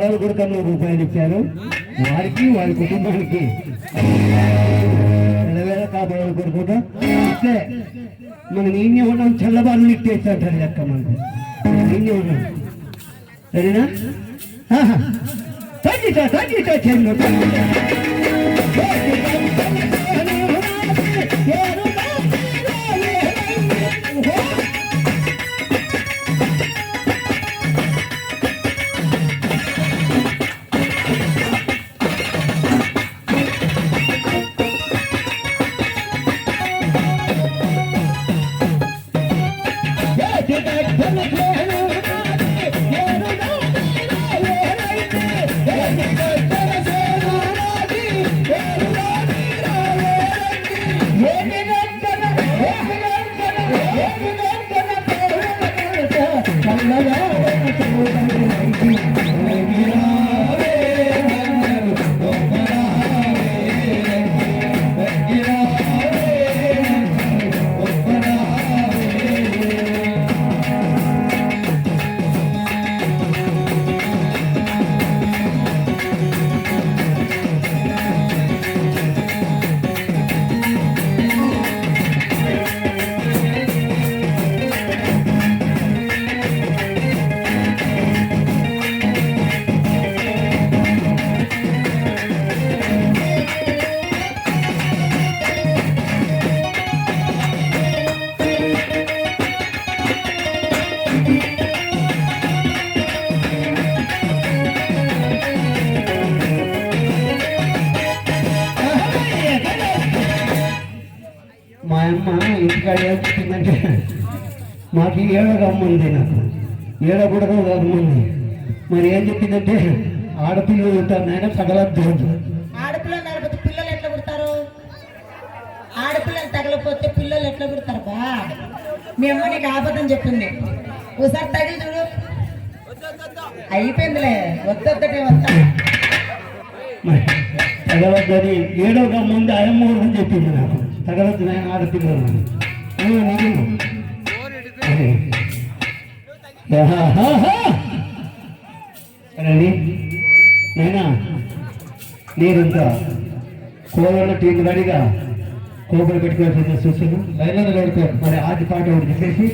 నా కూడా కొడుకు రూపాయలు ఇచ్చారు. వారికి వారి కుటుంబానికి నిలవేళ కాపాడాలి కొడుకుంటా ఇస్తే మనం ఏం ఇవ్వడం చల్లబాలు ఇట్టేస్తాడు లెక్క మనకు. ఏం ఇవ్వడం సరేనా? ఆహా. తగ్గిట తగ్గిట చెల్లు. Thank you. మా అమ్మ ఇంటికాడ ఏడుస్తుందంటే మాకు ఏడో రమ్మంది నాకు ఏడో కూడా రమ్మంది మరి ఏం చెప్పిందంటే ఆడపిల్లలు ఉంటారు నాయన తగలద్దు. ఆడపిల్లలు నడపతి పిల్లలు ఎట్లా పుడతారు? ఆడపిల్లలు తగలపోతే పిల్లలు ఎట్లా పుడతారు బా? మీ అమ్మ నీకు ఆపదం చెప్పింది. ఒకసారి తగిలి చూడు. అయిపోయిందిలే వద్దొద్దటే వస్తా తగలద్దని ఏడో ముందు ఆయమ్మ అని చెప్పింది నాకు తగలద్దు నేను ఆడపిల్లలు అని. అవును, నిజము. అదే. టీం రెడీగా కోపలు పెట్టుకోవాల్సింది చూసాను లైన్లో నిలబడుకో మరి ఆది పాట ఒకటి చెప్పేసి